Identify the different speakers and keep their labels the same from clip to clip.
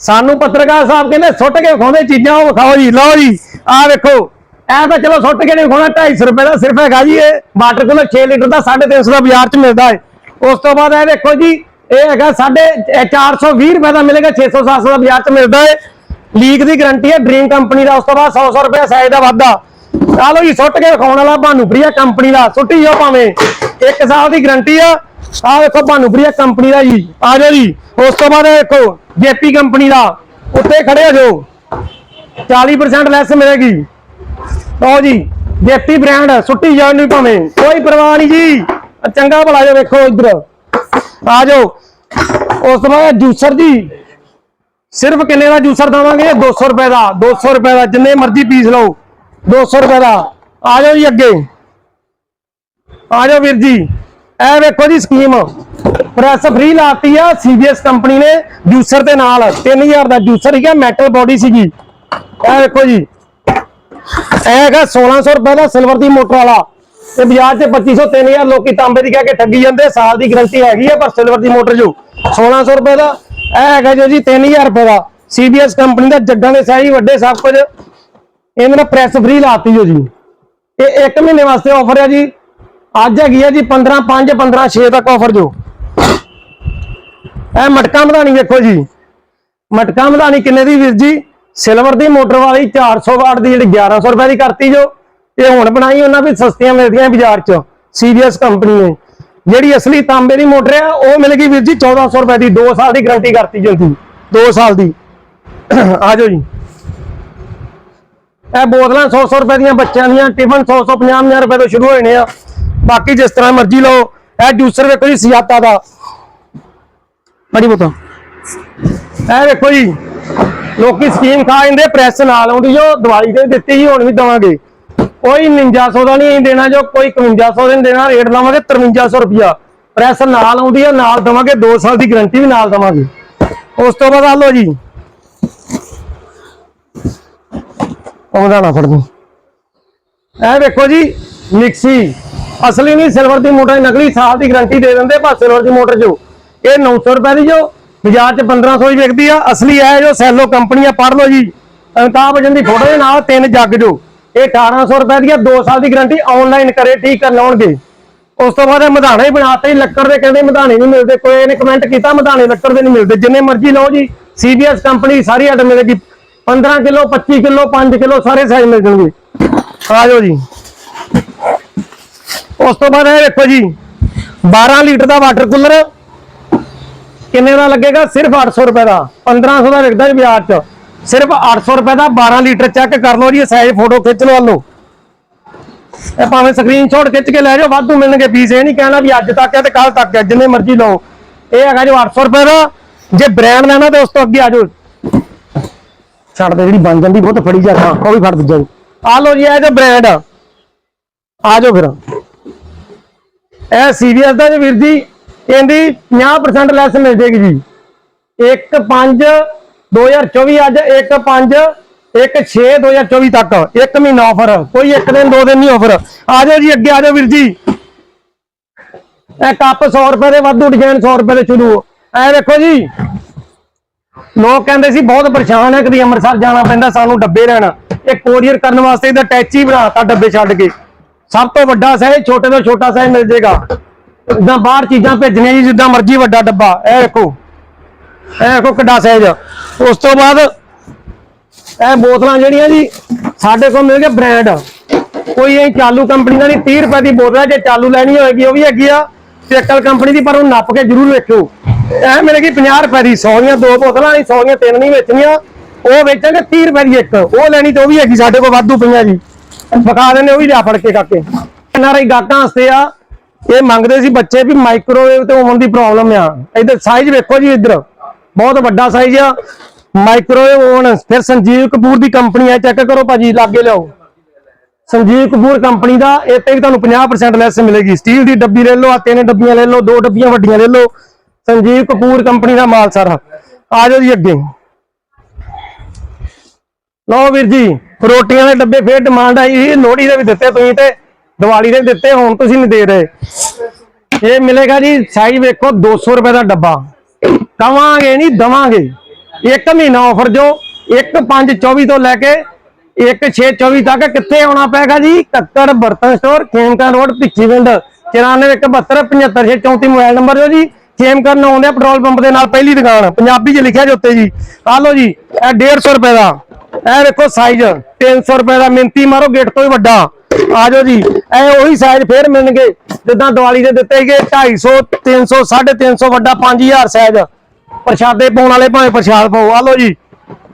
Speaker 1: ਸਾਨੂੰ ਪੱਤਰਕਾਰ ਸਾਹਿਬ ਕਹਿੰਦੇ ਸੁੱਟ ਕੇ ਵਿਖਾਉਂਦੇ ਚੀਜ਼ਾਂ, ਉਹ ਵਿਖਾਓ ਜੀ, ਲਓ ਜੀ, ਆਹ ਵੇਖੋ। ਐ ਤਾਂ ਚਲੋ ਸੁੱਟ ਕੇ ਨਹੀਂ ਵਿਖਾਉਣਾ 250 ਰੁਪਏ ਦਾ ਸਿਰਫ ਹੈਗਾ ਜੀ ਇਹ। ਵਾਟਰ ਕੂਲਰ 6 ਲੀਟਰ ਦਾ 350 ਦਾ ਬਾਜ਼ਾਰ 'ਚ ਮਿਲਦਾ ਹੈ। ਉਸ ਤੋਂ ਬਾਅਦ ਇਹ ਦੇਖੋ ਜੀ, ਇਹ ਹੈਗਾ ਸਾਡੇ 420 ਰੁਪਏ ਦਾ ਮਿਲੇਗਾ 600 700 ਦਾ ਬਾਜ਼ਾਰ 'ਚ ਮਿਲਦਾ ਹੈ। ਲੀਕ ਦੀ ਗਾਰੰਟੀ ਹੈ, ਡ੍ਰੀਮ ਕੰਪਨੀ ਦਾ, ਉਸ ਤੋਂ ਬਾਅਦ 100 100 ਰੁਪਏ ਸਾਈਜ਼ ਦਾ ਵਾਧਾ। ਆ ਲਓ ਜੀ, ਸੁੱਟ ਕੇ ਵਿਖਾਉਣ ਵਾਲਾ ਭਾਨੂਪ੍ਰੀਆ ਕੰਪਨੀ ਦਾ, ਸੁੱਟੀ ਜਾਓ ਭਾਵੇਂ। ਇੱਕ ਸਾਲ ਦੀ ਗਾਰੰਟੀ ਆ ਆ ਵੇਖੋ ਭਾਨੂਪ੍ਰੀਆ ਕੰਪਨੀ ਦਾ ਜੀ, ਆ ਜਾਓ ਜੀ। ਉਸ ਤੋਂ ਬਾਅਦ ਇਹ ਦੇਖੋ ਜੇਪੀ ਕੰਪਨੀ ਦਾ, ਉੱਤੇ ਖੜੇ ਹੋ ਜਾਓ। 40% ਲੈਸ ਮਿਲੇਗੀ। ਲਓ ਜੀ, ਜੇਪੀ ਬ੍ਰਾਂਡ ਸੁੱਟੀ ਜਾਣ ਨਹੀਂ ਭਾਵੇਂ, ਕੋਈ ਪਰਵਾਹ ਨਹੀਂ ਜੀ। ਚੰਗਾ ਭਲਾ ਜੋ ਵੇਖੋ ਇੱਧਰ। ਆ ਜਾਓ। ਉਸ ਤੋਂ ਬਾਅਦ ਜੂਸਰ ਜੀ, ਸਿਰਫ ਕਿੰਨੇ ਦਾ ਜੂਸਰ ਦਵਾਂਗੇ? 200 ਰੁਪਏ ਦਾ 200 ਰੁਪਏ ਦਾ, ਜਿੰਨੇ ਮਰਜ਼ੀ ਪੀਸ ਲਓ 200 ਰੁਪਏ ਦਾ। ਆ ਜਾਓ ਜੀ ਅੱਗੇ। ਆ ਜਾਓ ਵੀਰ ਜੀ। ਇਹ ਵੇਖੋ ਜੀ ਸਕੀਮ ਪ੍ਰੈਸ ਫ੍ਰੀ ਲਾਤੀ ਆ ਸੀਬੀਐਸ ਕੰਪਨੀ ਨੇ ਜੂਸਰ ਦੇ ਨਾਲ। 3000 ਦਾ ਜੂਸਰ ਸੀਗਾ ਮੈਟਲ ਬੋਡੀ ਸੀਗੀ। ਇਹ ਵੇਖੋ ਜੀ। ਇਹ ਹੈਗਾ 1600 ਰੁਪਏ ਦਾ ਸਿਲਵਰ ਦੀ ਮੋਟਰ ਵਾਲਾ। ਤੇ ਬਾਜ਼ਾਰ 'ਚ 2500 3000 ਲੋਕੀ ਤਾਂਬੇ ਦੀ ਕਹਿ ਕੇ ਠੱਗੀ ਜਾਂਦੇ, ਸਾਲ ਦੀ ਗਰੰਟੀ ਹੈਗੀ ਆ ਪਰ ਸਿਲਵਰ ਦੀ ਮੋਟਰ ਜੋ। 1600 ਰੁਪਏ ਦਾ। ਇਹ ਹੈਗਾ ਜੋ ਜੀ 3000 ਰੁਪਏ ਦਾ। ਸੀਬੀਐਸ ਕੰਪਨੀ ਦਾ ਜੱਡਾਂ ਦੇ ਸਾਈਜ਼ ਵੱਡੇ ਸਭ ਕੁਝ। ਇਹਨਾਂ ਨੇ ਪ੍ਰੈਸ ਫ੍ਰੀ ਲਾਤੀ ਜੋ ਜੀ ਇਹ 1 ਮਹੀਨੇ ਵਾਸਤੇ ਆਫਰ ਹੈ ਜੀ। ਅੱਜ ਹੈਗੀ ਆ ਜੀ 15 5 15 6 ਤੱਕ ਆਫਰ ਜੋ। ਇਹ ਮਟਕਾ ਮਧਾਣੀ ਵੇਖੋ ਜੀ। ਮਟਕਾ ਮਧਾਣੀ ਕਿੰਨੇ ਦੀ ਵੀਰ ਜੀ? ਸਿਲਵਰ ਦੀ ਮੋਟਰ ਵਾਲੀ 400 ਵਾਟ ਦੀ ਜਿਹੜੀ 1100 ਰੁਪਏ ਦੀ ਕਰਤੀ ਜੋ। ਇਹ ਹੁਣ ਬਣਾਈ ਉਹਨਾਂ ਵੀ ਸਸਤੀਆਂ ਮਿਲਦੀਆਂ ਬਾਜ਼ਾਰ 'ਚ, ਸੀਰੀਅਸ ਕੰਪਨੀ ਨੇ। ਜਿਹੜੀ ਅਸਲੀ ਤਾਂਬੇ ਦੀ ਮੋਟਰ ਆ, ਉਹ ਮਿਲ ਗਈ ਵੀਰ ਜੀ 1400 ਰੁਪਏ ਦੀ 2 ਸਾਲ ਦੀ ਗਾਰੰਟੀ ਕਰਤੀ ਜੋ ਦੀ 2 ਸਾਲ ਦੀ। ਆ ਜਾਓ ਜੀ। ਇਹ ਬੋਤਲਾਂ 100 ਰੁਪਏ ਦੀਆਂ ਬੱਚਿਆਂ ਦੀਆਂ ਟਿਫਨ 100 150 ਰੁਪਏ ਤੋਂ ਸ਼ੁਰੂ ਹੋਣੇ ਆ। ਬਾਕੀ ਜਿਸ ਤਰ੍ਹਾਂ ਮਰਜ਼ੀ ਲਓ, ਇਹ ਜੂਸਰ ਵੇਖੋ ਜੀ ਸਿਆਤਾ ਦਾ। ਬੜੀ ਬੋਤਲ ਇਹ ਵੇਖੋ ਜੀ, ਲੋਕੀ ਸਕੀਮ ਖਾ ਜਾਂਦੇ ਪ੍ਰੈਸ ਨਾਲ ਆਉਂਦੀ ਜੋ ਦਿਵਾਲੀ ਤੇ ਦਿੱਤੀ ਜੀ ਹੁਣ ਵੀ ਦਵਾਂਗੇ। ਕੋਈ 5900 ਦਾ ਨਹੀਂ ਦੇਣਾ, ਜੋ ਕੋਈ 5100 ਦਾ ਨਹੀਂ ਦੇਣਾ, ਰੇਟ ਲਾਵਾਂਗੇ 5300 ਰੁਪਿਆ ਪ੍ਰੈਸ ਨਾਲ ਆਉਂਦੀ ਹੈ ਨਾਲ ਦਵਾਂਗੇ 2 ਸਾਲ ਦੀ ਗਾਰੰਟੀ ਵੀ ਨਾਲ ਦਵਾਂਗੇ। ਉਸ ਤੋਂ ਬਾਅਦ ਆ ਲਓ ਜੀ। ਆਉਂਦਾ ਨਾ ਫੜਨੀ ਇਹ ਵੇਖੋ ਜੀ, ਮਿਕਸੀ। ਅਸਲੀ ਨਹੀਂ, ਸਿਲਵਰ ਦੀ ਮੋਟਰ ਨਕਲੀ ਸਾਲ ਦੀ ਗਾਰੰਟੀ ਦੇ ਦਿੰਦੇ, ਪਰ ਸਿਲਵਰ ਦੀ ਮੋਟਰ ਜੋ, ਇਹ 900 ਰੁਪਏ ਦੀ ਜੋ, ਬਾਜ਼ਾਰ 'ਚ 1500 ਹੀ ਵਿਕਦੀ ਆ। ਅਸਲੀ ਹੈ ਜੋ ਸੈਲੋ ਕੰਪਨੀ ਆ ਪੜ ਲਓ ਜੀ। ਅਮਿਤਾਭ ਬੱਚਨ ਦੀ ਫੋਟੋ ਦੇ ਨਾਲ ਤਿੰਨ ਜੱਗ ਜੋ, ਇਹ 1800 ਰੁਪਏ ਦੀ ਆ 2 ਸਾਲ ਦੀ ਗਾਰੰਟੀ ਆਨਲਾਈਨ ਕਰੇ, ਠੀਕ ਕਰ ਲਾਉਣਗੇ। ਉਸ ਤੋਂ ਬਾਅਦ ਇਹ ਮਧਾਣਾ ਹੀ ਬਣਾਤੇ, ਲੱਕੜ ਦੇ ਕਹਿੰਦੇ ਮਧਾਣੇ ਨਹੀਂ ਮਿਲਦੇ, ਕੋਈ ਨੇ ਕਮੈਂਟ ਕੀਤਾ, ਮਧਾਣੇ ਲੱਕੜ ਦੇ ਨਹੀਂ ਮਿਲਦੇ, ਜਿੰਨੇ ਮਰਜ਼ੀ ਲਓ ਜੀ ਸੀਬੀਐਸ ਕੰਪਨੀ ਸਾਰੀ ਆਰਡਰ ਮਿਲੇਗੀ। 15 ਕਿਲੋ 25 ਕਿਲੋ 5 ਕਿਲੋ ਸਾਰੇ ਸਾਈਜ਼ ਮਿਲ ਜਾਣਗੇ। ਆ ਜਾਓ ਜੀ। ਉਸ ਤੋਂ ਬਾਅਦ ਇਹ ਦੇਖੋ ਜੀ 12 ਲੀਟਰ ਦਾ ਵਾਟਰ ਕੂਲਰ ਕਿੰਨੇ ਦਾ ਲੱਗੇਗਾ? ਸਿਰਫ 800 ਰੁਪਏ ਦਾ। 1500 ਦਾ ਵਿਕਦਾ ਜੀ ਬਾਜ਼ਾਰ 'ਚ। ਸਿਰਫ 800 ਰੁਪਏ ਦਾ 12 ਲੀਟਰ ਚੈੱਕ ਕਰ ਲਓ ਜੀ ਸਾਈਜ਼ ਫੋਟੋ ਖਿੱਚ ਲਓ ਲਓ ਇਹ ਭਾਵੇਂ ਸਕਰੀਨਸ਼ਾਟ ਖਿੱਚ ਕੇ ਲੈ ਜਾਓ, ਵਾਧੂ ਮਿਲਣਗੇ ਪੀਸ ਇਹ ਨਹੀਂ ਕਹਿਣਾ ਵੀ ਅੱਜ ਤੱਕ ਹੈ ਤੇ ਕੱਲ ਤੱਕ ਹੈ, ਜਿੰਨੇ ਮਰਜ਼ੀ ਲਓ। ਇਹ ਹੈਗਾ ਜੋ 800 ਰੁਪਏ ਦਾ। ਜੇ ਬ੍ਰਾਂਡ ਲੈਣਾ ਤੇ ਉਸ ਤੋਂ ਅੱਗੇ ਆ ਜਾਓ। ਛੱਡ ਦੇ, ਜਿਹੜੀ ਬਣ ਜਾਂਦੀ ਬਹੁਤ ਫੜੀ ਜਾਂਦਾ ਉਹ ਵੀ ਫੜ ਦੂਜਾ ਜੀ। ਆ ਲਓ ਜੀ, ਇਹ ਜੋ ਬ੍ਰਾਂਡ ਆ ਜਾਓ ਫਿਰ। ਇਹ ਸੀਰੀਅਸ ਦਾ ਜੀ ਵੀਰ ਜੀ, ਇਹਦੀ 50% ਲੈਸ ਮਿਲ ਜੇਗੀ ਜੀ। 1 5 2024 ਅੱਜ 1 5 1 6 2024 ਤੱਕ। ਇੱਕ ਮਹੀਨਾ ਆਫਰ ਕੋਈ ਇੱਕ ਦਿਨ, ਦੋ ਦਿਨ ਨਹੀਂ ਆਫਰ ਆ ਜਾਓ ਜੀ ਅੱਗੇ, ਆ ਜਾਓ ਵੀਰ ਜੀ। ਇਹ ਕੱਪ 100 ਰੁਪਏ ਦੇ ਵਾਧੂ ਡਿਜ਼ਾਈਨ 100 ਰੁਪਏ ਦੇ ਸ਼ੁਰੂ। ਐ ਦੇਖੋ ਜੀ। ਲੋਕ ਕਹਿੰਦੇ ਸੀ, ਬਹੁਤ ਪਰੇਸ਼ਾਨ ਹੈ, ਕਦੀ ਅੰਮ੍ਰਿਤਸਰ ਜਾਣਾ ਪੈਂਦਾ, ਸਾਨੂੰ ਡੱਬੇ ਲੈਣ। ਇਹ ਕੋਰੀਅਰ ਕਰਨ ਵਾਸਤੇ ਇਹਦਾ ਟੈਚੀ ਬਣਾਤਾ ਡੱਬੇ ਛੱਡ ਕੇ। ਸਭ ਤੋਂ ਵੱਡਾ ਸਾਈਜ਼ ਛੋਟੇ ਤੋਂ ਛੋਟਾ ਸਾਈਜ਼ ਮਿਲ ਜੇਗਾ। ਇਦਾਂ ਬਾਹਰ ਚੀਜ਼ਾਂ ਭੇਜਣੀਆਂ ਜੀ, ਜਿੱਦਾਂ ਮਰਜ਼ੀ ਵੱਡਾ ਡੱਬਾ। ਇਹ ਦੇਖੋ ਇਹ ਦੇਖੋ ਕਿੱਡਾ ਸਾਈਜ਼ ਉਸ ਤੋਂ ਬਾਅਦ ਇਹ ਬੋਤਲਾਂ ਜਿਹੜੀਆਂ ਜੀ, ਸਾਡੇ ਕੋਲ ਮਿਲ ਗਿਆ ਬ੍ਰਾਂਡ। ਕੋਈ ਇਹ ਚਾਲੂ ਕੰਪਨੀ ਦਾ ਨਹੀਂ 30 ਰੁਪਏ ਦੀ ਬੋਤਲ ਹੈ ਜੇ ਚਾਲੂ ਲੈਣੀ ਹੋਏਗੀ, ਉਹ ਵੀ ਹੈਗੀ ਆ। ਸੇਕਲ ਕੰਪਨੀ ਦੀ, ਪਰ ਉਹ ਨੱਪ ਕੇ ਜ਼ਰੂਰ ਵੇਖਿਓ। ਇਹ ਮਿਲੇਗੀ 50 ਰੁਪਏ ਦੀ। 100 ਦੀਆਂ ਦੋ ਬੋਤਲਾਂ ਨਹੀਂ 100 ਦੀਆਂ ਤਿੰਨ ਨਹੀਂ ਵੇਚਣੀਆਂ। ਉਹ ਵੇਚਾਂਗੇ 30 ਰੁਪਏ ਦੀ ਇੱਕ। ਉਹ ਲੈਣੀ ਤੇ ਉਹ ਵੀ ਹੈਗੀ, ਸਾਡੇ ਕੋਲ ਵਾਧੂ ਪਈਆਂ ਜੀ। ਵਿਖਾ ਦਿੰਦੇ ਉਹ ਵੀ ਲਿਆ ਫੜ ਕੇ ਕਾਕੇ। ਐਨਆਰਆਈ ਗਾਹਕਾਂ ਵਾਸਤੇ ਆ, ਇਹ ਮੰਗਦੇ ਸੀ ਬੱਚੇ ਵੀ ਮਾਈਕ੍ਰੋਵੇਵ ਤੇ ਓਵਨ ਦੀ ਪ੍ਰੋਬਲਮ ਆ। ਇਧਰ ਸਾਈਜ਼ ਵੇਖੋ ਜੀ ਇੱਧਰ, ਬਹੁਤ ਵੱਡਾ ਸਾਈਜ਼ ਆ। ਮਾਈਕ੍ਰੋਵੇਵ ਓਵਨ ਫਿਰ ਸੰਜੀਵ ਕਪੂਰ ਦੀ ਕੰਪਨੀ ਆ ਚੈੱਕ ਕਰੋ ਭਾਜੀ, ਲਾਗੇ ਲਿਆਓ। ਸੰਜੀਵ ਕਪੂਰ ਕੰਪਨੀ ਦਾ, ਇਹ ਤੇ ਵੀ ਤੁਹਾਨੂੰ 50% ਲੈਸ ਮਿਲੇਗੀ। ਸਟੀਲ ਦੀ ਡੱਬੀ ਲੈ ਲਓ ਆ ਤਿੰਨ ਡੱਬੀਆਂ ਲੈ ਲਓ, ਦੋ ਡੱਬੀਆਂ ਵੱਡੀਆਂ ਲੈ ਲਓ। ਸੰਜੀਵ ਕਪੂਰ ਕੰਪਨੀ ਦਾ ਮਾਲ ਸਾਰਾ। ਆ ਜਾਓ ਜੀ ਅੱਗੇ। ਲਓ ਵੀਰ ਜੀ, ਰੋਟੀਆਂ ਦੇ ਡੱਬੇ ਫੇਰ ਡਿਮਾਂਡ ਆਈ ਸੀ, ਲੋਹੜੀ ਦੇ ਵੀ ਦਿੱਤੇ ਤੁਸੀਂ ਤੇ, ਦੀਵਾਲੀ ਦੇ ਵੀ ਦਿੱਤੇ, ਹੁਣ ਤੁਸੀਂ ਨਹੀਂ ਦੇ ਰਹੇ। ਇਹ ਮਿਲੇਗਾ ਜੀ ਸਾਈਜ਼ ਵੇਖੋ 200 ਰੁਪਏ ਦਾ ਡੱਬਾ। ਕਵਾਂਗੇ ਨਹੀਂ, ਦਵਾਂਗੇ। ਇੱਕ ਮਹੀਨਾ ਆਫਰ ਜੋ 1524 ਤੋਂ ਲੈ ਕੇ 1624 ਤੱਕ ਕਿੱਥੇ ਆਉਣਾ ਪੈਗਾ ਜੀ? ਕੱਕੜ ਬਰਤਨ store Khemkaran road Bhikhiwind 9417753634 mobile number ਜੋ ਜੀ ਖੇਮਕਰ ਨੂੰ ਆਉਂਦੇ ਆ ਪੈਟਰੋਲ ਪੰਪ ਦੇ ਨਾਲ ਪਹਿਲੀ ਦੁਕਾਨ, ਪੰਜਾਬੀ 'ਚ ਲਿਖਿਆ ਜੀ ਉੱਤੇ ਜੀ। ਆ ਲਓ ਜੀ, ਇਹ 150 ਰੁਪਏ ਦਾ। ਇਹ ਵੇਖੋ ਸਾਈਜ਼ 300 ਰੁਪਏ ਦਾ ਮਿੰਤੀ ਮਾਰੋ ਗੇਟ ਤੋਂ ਹੀ ਵੱਡਾ। ਆ ਜਾਓ ਜੀ, ਇਹ ਉਹੀ ਸਾਈਜ਼ ਫੇਰ ਮਿਲਣਗੇ। ਜਿੱਦਾਂ ਦੀਵਾਲੀ ਦੇ ਦਿੱਤੇ ਗਏ 250 300 350 ਵੱਡਾ 5000 ਸਾਈਜ਼ ਪ੍ਰਸ਼ਾਦੇ ਪਾਉਣ ਵਾਲੇ ਭਾਵੇਂ ਪ੍ਰਸ਼ਾਦ ਪਾਓ। ਆ ਲਓ ਜੀ,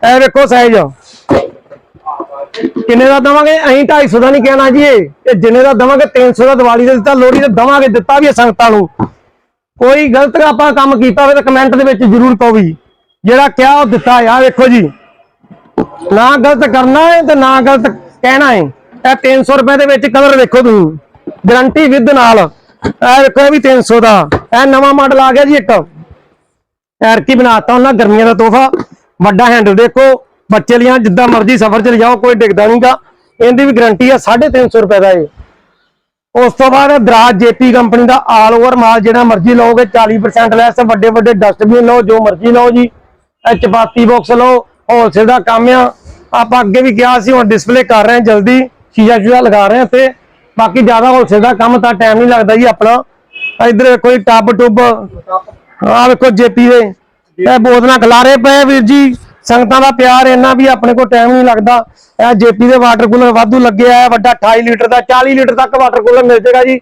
Speaker 1: ਇਹ ਵੇਖੋ ਸਾਈਜ਼ ਕਿੰਨੇ ਦਾ ਦਵਾਂਗੇ? ਅਸੀਂ 250 ਦਾ ਨਹੀਂ ਕਹਿਣਾ ਜੀ ਇਹ। ਜਿੰਨੇ ਦਾ ਦਵਾਂਗੇ 300 ਦਾ ਦੀਵਾਲੀ ਦੇ ਦਿੱਤਾ, ਲੋਹੜੀ ਦਾ ਦਵਾਂਗੇ, ਦਿੱਤਾ ਵੀ ਹੈ ਸੰਗਤਾਂ ਨੂੰ। ਕੋਈ ਗਲਤ ਆਪਾਂ ਕੰਮ ਕੀਤਾ ਹੋਵੇ ਤਾਂ ਕਮੈਂਟ ਦੇ ਵਿੱਚ ਜ਼ਰੂਰ ਪਾਓ ਵੀ। ਜਿਹੜਾ ਕਿਹਾ ਉਹ ਦਿੱਤਾ ਆ ਵੇਖੋ ਜੀ ਨਾ ਗਲਤ ਕਰਨਾ ਹੈ ਤੇ ਨਾ ਗਲਤ ਕਹਿਣਾ ਹੈ। ਇਹ 300 ਰੁਪਏ ਦੇ ਵਿੱਚ ਕਲਰ ਦੇਖੋ ਤੁਸੀਂ। ਗਾਰੰਟੀ ਵਿਦ ਨਾਲ। ਇਹ ਵੇਖੋ, ਇਹ ਵੀ 300 ਦਾ। ਇਹ ਨਵਾਂ ਮਾਡਲ ਆ ਗਿਆ ਜੀ ਇੱਕ। ਐਰਕੀ ਬਣਾਤਾ ਉਹਨਾਂ ਗਰਮੀਆਂ ਦਾ ਤੋਹਫਾ। ਵੱਡਾ ਹੈਂਡਲ ਦੇਖੋ। ਬੱਚੇ ਲੀਆਂ ਜਿੱਦਾਂ ਮਰਜ਼ੀ ਸਫ਼ਰ ਚ ਲਿਜਾਓ, ਕੋਈ ਡਿੱਗਦਾ ਨਹੀਂਗਾ ਇਹਦੀ ਵੀ ਗਾਰੰਟੀ ਆ 350 ਰੁਪਏ ਦਾ ਇਹ। ਉਸ ਤੋਂ ਬਾਅਦ ਦਰਾਜ ਜੇਪੀ ਕੰਪਨੀ ਦਾ ਆਲ ਓਵਰ ਮਾਲ ਜਿਹੜਾ ਮਰਜ਼ੀ ਲਓਗੇ 40% ਲੈਸ ਵੱਡੇ ਵੱਡੇ ਡਸਟਬਿਨ ਲਓ, ਜੋ ਮਰਜ਼ੀ ਲਓ ਜੀ। ਇਹ ਚਪਾਤੀ ਬਾਕਸ ਲਓ। ਹੋਲਸੇਲ ਦਾ ਕੰਮ ਆ। ਆਪਾਂ ਅੱਗੇ ਵੀ ਕਿਹਾ ਸੀ, ਹੁਣ ਡਿਸਪਲੇ ਕਰ ਰਹੇ ਹਾਂ ਜਲਦੀ, ਸ਼ੀਸ਼ਾ ਸ਼ੂਸ਼ਾ ਲਗਾ ਰਹੇ ਹਾਂ ਤੇ ਬਾਕੀ ਜ਼ਿਆਦਾ ਹੋਲਸੇਲ ਦਾ ਕੰਮ ਤਾਂ ਟਾਈਮ ਨਹੀਂ ਲੱਗਦਾ ਜੀ ਆਪਣਾ। ਇਧਰ ਕੋਈ ਟੱਬ ਟੁੱਬ। ਆਹ ਵੇਖੋ ਜੇਪੀ ਦੇ। ਇਹ ਬੋਤਲਾਂ ਖਲਾਰੇ ਪਏ ਵੀਰ ਜੀ। ਸੰਗਤਾਂ ਦਾ ਪਿਆਰ ਇੰਨਾ ਵੀ ਆਪਣੇ ਕੋਲ ਟਾਈਮ ਨਹੀਂ ਲੱਗਦਾ। ਇਹ ਜੇਪੀ ਦੇ ਵਾਟਰ ਕੂਲਰ ਵਾਧੂ ਲੱਗਿਆ ਆ ਵੱਡਾ 28 ਲੀਟਰ ਦਾ 40 ਲੀਟਰ ਤੱਕ ਵਾਟਰ ਕੂਲਰ ਮਿਲ ਜਾਏਗਾ ਜੀ।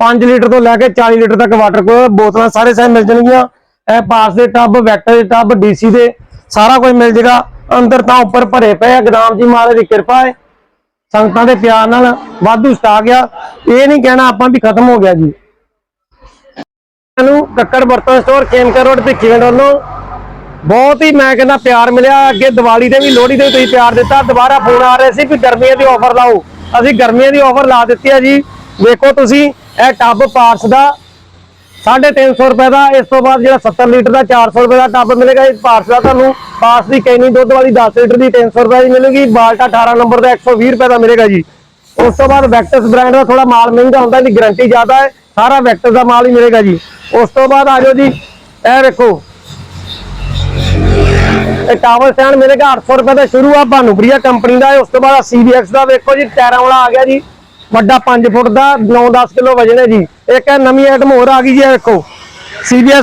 Speaker 1: 5 ਲੀਟਰ ਤੋਂ ਲੈ ਕੇ 40 ਲੀਟਰ ਤੱਕ ਵਾਟਰ ਕੂਲਰ ਬੋਤਲਾਂ ਸਾਰੇ ਸਾਰੇ ਮਿਲ ਜਾਣਗੀਆਂ। ਇਹ ਪਾਸ ਦੇ ਟੱਬ ਵੈਕਟਰ ਦੇ ਟੱਬ ਡੀਸੀ ਦੇ। ਸਾਰਾ ਕੁਝ ਮਿਲ ਜਾਏਗਾ ਅੰਦਰ ਤਾਂ ਉੱਪਰ ਭਰੇ ਪਏ ਆ। ਗਦਾਮ ਜੀ ਮਹਾਰਾਜ ਦੀ ਕਿਰਪਾ ਹੈ ਸੰਗਤਾਂ ਦੇ ਪਿਆਰ ਨਾਲ ਵਾਧੂ ਸਟਾਕ ਗਿਆ ਇਹ ਨਹੀਂ ਕਹਿਣਾ ਆਪਾਂ ਵੀ ਖਤਮ ਹੋ ਗਿਆ ਜੀ। ਨੂੰ ਕੱਕੜ ਬਰਤਨ ਸਟੋਰ ਕੇਮਕਰ ਰੋਡ ਭਿੱਖੀਵਿੰਡ ਵੱਲੋਂ ਬਹੁਤ ਹੀ ਮੈਂ ਕਹਿੰਦਾ ਪਿਆਰ ਮਿਲਿਆ। ਅੱਗੇ ਦੀਵਾਲੀ ਤੇ ਵੀ ਲੋਹੜੀ ਤੇ ਤੁਸੀਂ ਪਿਆਰ ਦਿੱਤਾ। ਦੁਬਾਰਾ ਫੋਨ ਆ ਰਹੇ ਸੀ ਵੀ ਗਰਮੀਆਂ ਦੀ ਆਫਰ ਲਾਓ। ਅਸੀਂ ਗਰਮੀਆਂ ਦੀ ਆਫਰ ਲਾ ਦਿੱਤੀ ਹੈ ਜੀ। ਵੇਖੋ ਤੁਸੀਂ, ਇਹ ਟੱਬ ਪਾਰਸ ਦਾ 350 ਰੁਪਏ ਦਾ, ਇਸ ਤੋਂ ਬਾਅਦ ਜਿਹੜਾ 70 ਲੀਟਰ ਦਾ 400 ਰੁਪਏ ਦਾ ਟੱਬ ਮਿਲੇਗਾ ਇਸ ਪਾਰਸ ਦਾ ਤੁਹਾਨੂੰ। ਪਾਰਸ ਦੀ ਕੈਨੀ ਦੁੱਧ ਵਾਲੀ 10 ਲੀਟਰ ਦੀ 300 ਰੁਪਏ ਦੀ ਮਿਲੇਗੀ, ਬਾਲਟਾ 18 ਨੰਬਰ ਦਾ 120 ਰੁਪਏ ਦਾ ਮਿਲੇਗਾ ਜੀ। ਉਸ ਤੋਂ ਬਾਅਦ ਵੈਕਟਸ ਬ੍ਰਾਂਡ ਦਾ ਥੋੜਾ ਮਾਲ ਮਹਿੰਗਾ ਹੁੰਦਾ, ਇਹਦੀ ਗਾਰੰਟੀ ਜ਼ਿਆਦਾ ਹੈ, ਸਾਰਾ ਵੈਕਟਸ ਦਾ ਮਾਲ ਹੀ ਮਿਲੇਗਾ ਜੀ। ਉਸ ਤੋਂ ਬਾਅਦ ਆ ਜਾਓ ਜੀ, ਇਹ ਵੇਖੋ। ਇਹ ਟਾਵਰ ਸਟੈਂਡ ਮਿਲੇਗਾ 800 ਰੁਪਏ ਦਾ ਸ਼ੁਰੂ ਆ, ਭਾਨੂਪ੍ਰੀਆ ਕੰਪਨੀ ਦਾ ਹੈ। ਉਸ ਤੋਂ ਬਾਅਦ CBX ਦਾ ਵੇਖੋ ਜੀ, ਟਾਇਰਾਂ ਵਾਲਾ ਆ ਗਿਆ ਜੀ। ਵੱਡਾ 5 ਫੁੱਟ ਦਾ 9-10 ਕਿਲੋ ਵਜਨ ਹੈ ਜੀ। ਇੱਕ ਇਹ ਨਵੀਂ ਆਈਟਮ ਹੋਰ ਆ ਗਈ ਜੀ, ਇਹ ਵੇਖੋ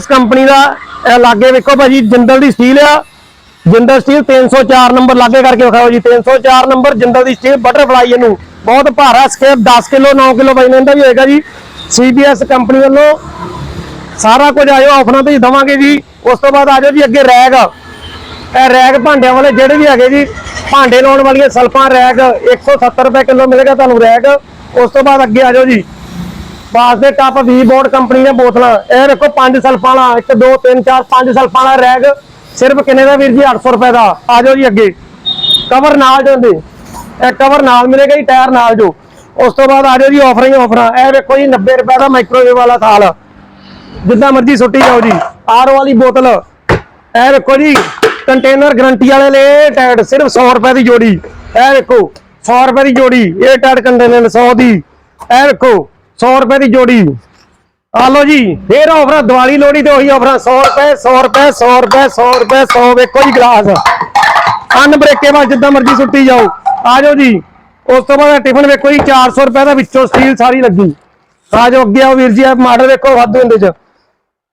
Speaker 1: ਕੰਪਨੀ ਦਾ, ਇਹ ਲਾਗੇ ਵੇਖੋ ਭਾਜੀ, ਜਿੰਦਲ ਦੀ ਸਟੀਲ ਆ। ਜਿੰਦਲ ਸਟੀਲ 304 ਨੰਬਰ ਲਾਗੇ ਕਰਕੇ ਵਿਖਾਓ ਜੀ। 304 ਨੰਬਰ ਜਿੰਦਲ ਦੀ ਸਟੀਲ ਬਟਰਫਲਾਈ ਇਹਨੂੰ। ਬਹੁਤ ਭਾਰਾ ਸਕੇਪ 10 ਕਿਲੋ 9 ਕਿਲੋ ਵਜਨ ਇਹਦਾ ਵੀ ਹੋਏਗਾ ਜੀ। CBS ਕੰਪਨੀ ਵੱਲੋਂ ਸਾਰਾ ਕੁਝ ਆਇਓ ਆਫਰਾਂ ਤੇ ਹੀ ਦਵਾਂਗੇ ਜੀ। ਉਸ ਤੋਂ ਬਾਅਦ ਆ ਆਜੋ ਜੀ ਅੱਗੇ ਰੈਗ। ਇਹ ਰੈਗ ਭਾਂਡਿਆਂ ਵਾਲੇ ਜਿਹੜੇ ਵੀ ਹੈਗੇ ਜੀ ਭਾਂਡੇ ਲਾਉਣ ਵਾਲੀਆਂ ਸਲਫਾਂ ਰੈਗ 170 ਰੁਪਏ ਕਿਲੋ ਮਿਲੇਗਾ ਤੁਹਾਨੂੰ ਰੈਗ ਉਸ ਤੋਂ ਬਾਅਦ ਅੱਗੇ ਆਜੋ ਜੀ। ਬਾਸ ਦੇ ਟੱਪ ਵੀ ਬੋਰਡ ਕੰਪਨੀ ਦੀਆਂ ਬੋਤਲਾਂ। ਇਹ ਦੇਖੋ 5 ਸਲਫਾਂ ਵਾਲਾ 1 2 3 4 5 ਸਲਫਾਂ ਵਾਲਾ ਰੈਗ ਸਿਰਫ ਕਿੰਨੇ ਦਾ ਵੀਰ ਜੀ? 800 ਰੁਪਏ ਦਾ। ਆਜੋ ਜੀ ਅੱਗੇ। ਕਵਰ ਨਾਲ ਜਾਂਦੇ। ਇਹ ਕਵਰ ਨਾਲ ਮਿਲੇਗਾ ਜੀ ਟਾਇਰ ਨਾਲ ਜੋ। ਉਸ ਤੋਂ ਬਾਅਦ ਆ ਜਾਓ ਜੀ ਆਫਰਾਂ ਹੀ ਆਫਰਾਂ ਇਹ ਵੇਖੋ ਜੀ 90 ਰੁਪਏ ਦਾ ਮਾਈਕ੍ਰੋਵੇਵ ਵਾਲਾ ਥਾਲ ਜਿੱਦਾਂ ਮਰਜ਼ੀ ਸੁੱਟੀ ਜਾਓ ਜੀ। ਆਰ ਵਾਲੀ ਬੋਤਲ। ਇਹ ਵੇਖੋ ਜੀ ਕੰਟੇਨਰ ਗਰੰਟੀ ਵਾਲੇ ਲੈ ਟੈਡ ਸਿਰਫ 100 ਰੁਪਏ ਦੀ ਜੋੜੀ। ਇਹ ਦੇਖੋ 100 ਰੁਪਏ ਦੀ ਜੋੜੀ, ਇਹ ਟੈਡ ਕੰਟੇਨਰ 100 ਦੀ। ਇਹ ਦੇਖੋ 100 ਰੁਪਏ ਦੀ ਜੋੜੀ। ਆ ਲਓ ਜੀ, ਫੇਰ ਆਫਰ ਦੀਵਾਲੀ ਲੋਹੜੀ ਤੇ ਉਹੀ ਆਫਰਾਂ 100 ਰੁਪਏ 100 ਰੁਪਏ 100 ਰੁਪਏ 100 ਰੁਪਏ 100 ਵੇਖੋ ਜੀ ਗਲਾਸ। ਅਨ ਬਾਅਦ ਜਿੱਦਾਂ ਮਰਜ਼ੀ ਸੁੱਟੀ ਜਾਓ। ਆ ਜਾਓ ਜੀ, ਉਸ ਤੋਂ ਬਾਅਦ ਟਿਫਨ ਵੇਖੋ ਜੀ 400 ਰੁਪਏ ਦਾ ਵਿੱਚੋਂ ਸਟੀਲ ਸਾਰੀ ਲੱਗੀ। ਆ ਜਾਓ, ਅੱਗੇ ਆਓ ਵੀਰ ਜੀ ਇਹ ਮਾਡਲ ਵੇਖੋ, ਵਾਧੂ ਹੁੰਦੇ ਚ।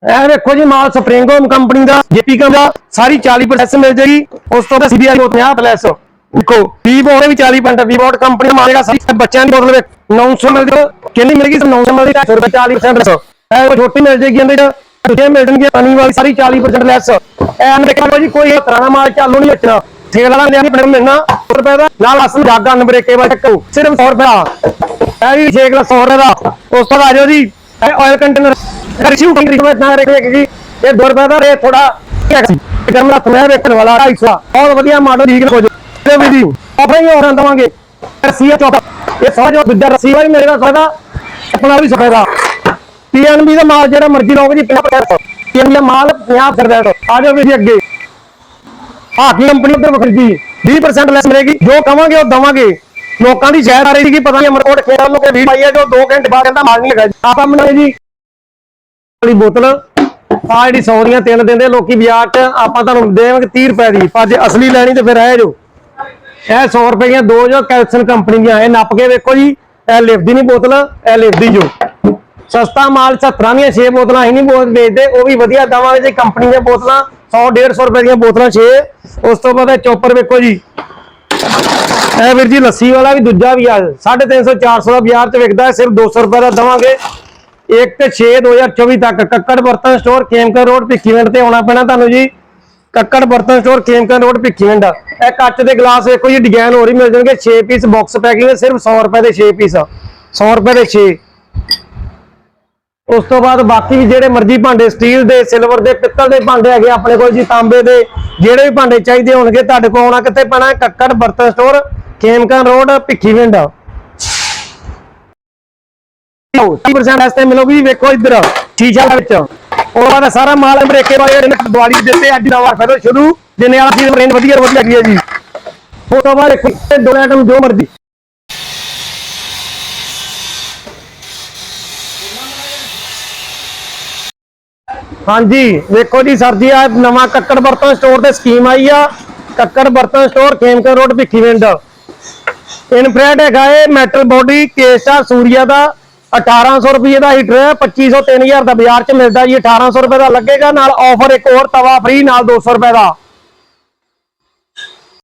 Speaker 1: ਇਹ ਵੇਖੋ ਜੀ, ਮਾਲ ਸਪਰਿੰਗ ਹੋਮ ਕੰਪਨੀ ਦਾ ਜੇਪੀ ਕੰਪਨੀ ਦਾ, ਸਾਰੀ 40% ਮਿਲ ਜਾਏਗੀ। ਉਸ ਤੋਂ ਬਾਅਦ ਸੀਬੀਆਈ 50 ਪਲੱਸ ਦੇਖੋ ਵੀ ਬੋਰਡ ਵੀ 40% ਵੀ ਬੋਰਡ ਕੰਪਨੀ ਮਾਰੇਗਾ ਸਾਰੀ, ਬੱਚਿਆਂ ਦੀ ਬੋਤਲ ਵੇਖ 900 ਮਿਲਦੀ ਹੈ। ਕਿੰਨੀ ਮਿਲੇਗੀ? 900 ਮਿਲਦੀ 250 ਰੁਪਏ 40% ਲੈਸ ਇਹ ਛੋਟੀ ਮਿਲ ਜਾਏਗੀ ਇਹਦੇ ਚ ਦੂਜੇ ਮਿਲ ਪਾਣੀ ਵਾਲੀ ਸਾਰੀ 40% ਲੈਸ ਐਨ ਦੇਖੋ ਜੀ, ਕੋਈ ਤਰ੍ਹਾਂ ਮਾਲ ਚਾਲੂ ਨਹੀਂ ਵੇਚਣਾ। ਸੇਲ ਵਾਲਾ ਨੇ ਆਪਣੇ ਮਿਲਣਾ 100 ਰੁਪਏ ਦਾ। ਨਾਲ ਅਸਲ ਜਾਗਾ ਅਨਬ੍ਰੇਕੇ ਵਾਲਾ ਸਿਰਫ 100 ਰੁਪਏ ਦਾ। ਇਹ ਵੀ 6 ਕਿਲੋ 100 ਰੁਪਏ ਦਾ। ਉਸ ਤੋਂ ਬਾਅਦ ਆ ਜਾਓ ਜੀ, ਇਹ ਆਇਲ ਕੰਟੇਨਰ ਰਿਸੀਵ ਕੰਟਰੀ ਨਾ ਰੱਖੇ ਜੀ ਇਹ 2 ਰੁਪਏ ਦਾ ਰੇਟ ਥੋੜਾ ਗਰਮ ਰੱਖ ਮੈਂ ਵੇਖਣ ਵਾਲਾ 250 ਬਹੁਤ ਵਧੀਆ ਮਾਡਲ ਠੀਕ ਹੋ ਜੋ ਵੀ ਜੀ ਆਫਰ ਹੀ ਹੋਰਾਂ ਦਵਾਂਗੇ। ਰਸੀਆ ਚੌਕ ਇਹ ਸਾਰਾ ਜੋ ਦੂਜਾ ਰਸੀ ਵਾਲੀ ਮੇਰੇ ਦਾ ਸਾਡਾ ਆਪਣਾ ਵੀ ਸਫੇਦਾ ਪੀਐਨਬੀ ਦਾ ਮਾਲ ਜਿਹੜਾ ਮਰਜ਼ੀ ਲਓਗੇ ਜੀ 50% ਪੀਐਨਬੀ ਦਾ ਮਾਲ 50% ਆ ਜਾਓ ਵੀ ਅੱਗੇ। ਹਾਕੀ ਕੰਪਨੀ ਉੱਤੇ ਵਖਰਜੀ 20% ਲੈਸ ਮਿਲੇਗੀ। ਜੋ ਕਵਾਂਗੇ, ਉਹ ਦਵਾਂਗੇ। ਲੋਕਾਂ ਦੀ ਸ਼ਹਿਰ ਆ ਰਹੀ ਸੀ ਕਿ ਪਤਾ ਨਹੀਂ ਅਮਰਕੋਟ ਖੇੜਾ ਲੋਕੇ ਵੀ ਪਾਈ ਹੈ, ਜੋ 2 ਘੰਟੇ ਬਾਅਦ ਕਹਿੰਦਾ ਮਾਲ ਨਹੀਂ ਲਗਾ ਆਪਾਂ ਬਣਾਏ ਜੀ। ਵਾਲੀ ਬੋਤਲ। ਆ ਜਿਹੜੀ 100 ਦੀਆਂ ਤਿੰਨ ਦਿੰਦੇ ਲੋਕੀ ਬਾਜ਼ਾਰ 'ਚ, ਆਪਾਂ ਤੁਹਾਨੂੰ ਦੇਵਾਂਗੇ 30 ਰੁਪਏ ਦੀ। ਪਰ ਜੇ ਅਸਲੀ ਲੈਣੀ ਤੇ ਫਿਰ ਇਹ ਜੋ ਇਹ 100 ਰੁਪਏ ਦੀਆਂ ਦੋ ਜੋ ਕੈਲਸਨ ਕੰਪਨੀ ਦੀਆਂ। ਇਹ ਨੱਪ ਕੇ ਵੇਖੋ ਜੀ, ਇਹ ਲਿਫਦੀ ਨਹੀਂ ਬੋਤਲ, ਇਹ ਲਿਫਦੀ ਜੋ। ਸਸਤਾ ਮਾਲ 70 ਦੀਆਂ 6 ਬੋਤਲਾਂ ਹੀ ਨਹੀਂ ਬੋਤ ਵੇਚਦੇ, ਉਹ ਵੀ ਵਧੀਆ ਦਵਾਂਗੇ ਜੇ ਕੰਪਨੀ ਦੀਆਂ ਬੋਤਲਾਂ 100 150 ਰੁਪਏ ਦੀਆਂ ਬੋਤਲਾਂ 6 ਉਸ ਤੋਂ ਬਾਅਦ ਇਹ ਚੋਪਰ ਵੇਖੋ ਜੀ। ਇਹ ਵੀਰ ਜੀ ਲੱਸੀ ਵਾਲਾ ਵੀ ਦੂਜਾ ਵੀ ਆ। 350 400 ਦਾ ਬਾਜ਼ਾਰ 'ਚ ਵਿਕਦਾ ਹੈ ਸਿਰਫ 200 ਰੁਪਏ ਦਾ ਦਵਾਂਗੇ। 1 ਤੇ 6 2024 ਤੱਕ ਕੱਕੜ ਬਰਤਨ ਸਟੋਰ ਖੇਮਕਰ ਰੋਡ ਭਿੱਖੀਵਿੰਡ ਤੇ ਆਉਣਾ ਪੈਣਾ ਤੁਹਾਨੂੰ ਜੀ। ਕੱਕੜ ਬਰਤਨ ਸਟੋਰ ਖੇਮਕਰ ਰੋਡ ਭਿੱਖੀਵਿੰਡ ਇਹ ਕੱਚ ਦੇ ਗਲਾਸ ਵੇਖੋ ਜੀ ਡਿਜ਼ਾਈਨ ਹੋਰ ਹੀ ਮਿਲ ਜਾਣਗੇ 6 ਪੀਸ ਬਾਕਸ ਪੈਕਿੰਗ ਸਿਰਫ 100 ਰੁਪਏ ਦੇ 6 ਪੀਸ 100 ਰੁਪਏ ਦੇ 6 ਉਸ ਤੋਂ ਬਾਅਦ ਬਾਕੀ ਵੀ ਜਿਹੜੇ ਮਰਜ਼ੀ ਭਾਂਡੇ ਸਟੀਲ ਦੇ ਸਿਲਵਰ ਦੇ, ਪਿੱਤਲ ਦੇ ਭਾਂਡੇ ਹੈਗੇ ਆਪਣੇ ਕੋਲ ਜੀ, ਤਾਂਬੇ ਦੇ, ਜਿਹੜੇ ਵੀ ਭਾਂਡੇ ਚਾਹੀਦੇ ਹੋਣਗੇ, ਤੁਹਾਡੇ ਕੋਲ ਆਉਣਾ ਕਿੱਥੇ ਪੈਣਾ? ਕੱਕੜ ਬਰਤਨ ਸਟੋਰ ਖੇਮਕਰ ਰੋਡ ਭਿੱਖੀਵਿੰਡ 30% ਐਸਤੇ ਮਿਲੋਗੀ ਜੀ, ਵੇਖੋ ਇੱਧਰ, ਸ਼ੀਸ਼ਾ ਵਿੱਚ। ਉਹ ਬਾਅਦ ਸਾਰਾ ਮਾਲ ਬ੍ਰੇਕੇ ਵਾਲੇ ਨੇ ਦਿਵਾਲੀ ਦਿੱਤੇ, ਅੱਜ ਨਵਾਂ ਫਿਰ ਸ਼ੁਰੂ। ਜਿੰਨੇ ਵਾਲਾ ਚੀਜ਼ ਰੇਂਜ ਵਧੀਆ ਵਧੀਆ ਹੈਗੀ ਹੈ ਜੀ। ਉਸ ਤੋਂ ਬਾਅਦ ਦੋ ਆਈਟਮ ਜੋ ਮਰਜ਼ੀ। ਹਾਂਜੀ, ਵੇਖੋ ਜੀ ਸਰ ਜੀ ਆ ਨਵਾਂ ਕੱਕੜ ਬਰਤਨ ਸਟੋਰ ਤੇ ਸਕੀਮ ਆਈ ਆ। ਕੱਕੜ ਬਰਤਨ store Khemkaran road Bhikhi Bhikhiwind infrared ਹੈਗਾ ਇਹ ਮੈਟਲ ਬੋਡੀ ਕੇਸਟਾ ਸੂਰੀਆ ਦਾ। 1800 ਰੁਪਏ ਦਾ ਹੀਟਰ ਹੈ 2500 3000 ਦਾ ਬਾਜ਼ਾਰ 'ਚ ਮਿਲਦਾ ਜੀ 1800 ਰੁਪਏ ਦਾ ਲੱਗੇਗਾ, ਨਾਲ ਆਫਰ ਇੱਕ ਹੋਰ ਤਵਾ ਫ੍ਰੀ ਨਾਲ 200 ਰੁਪਏ ਦਾ।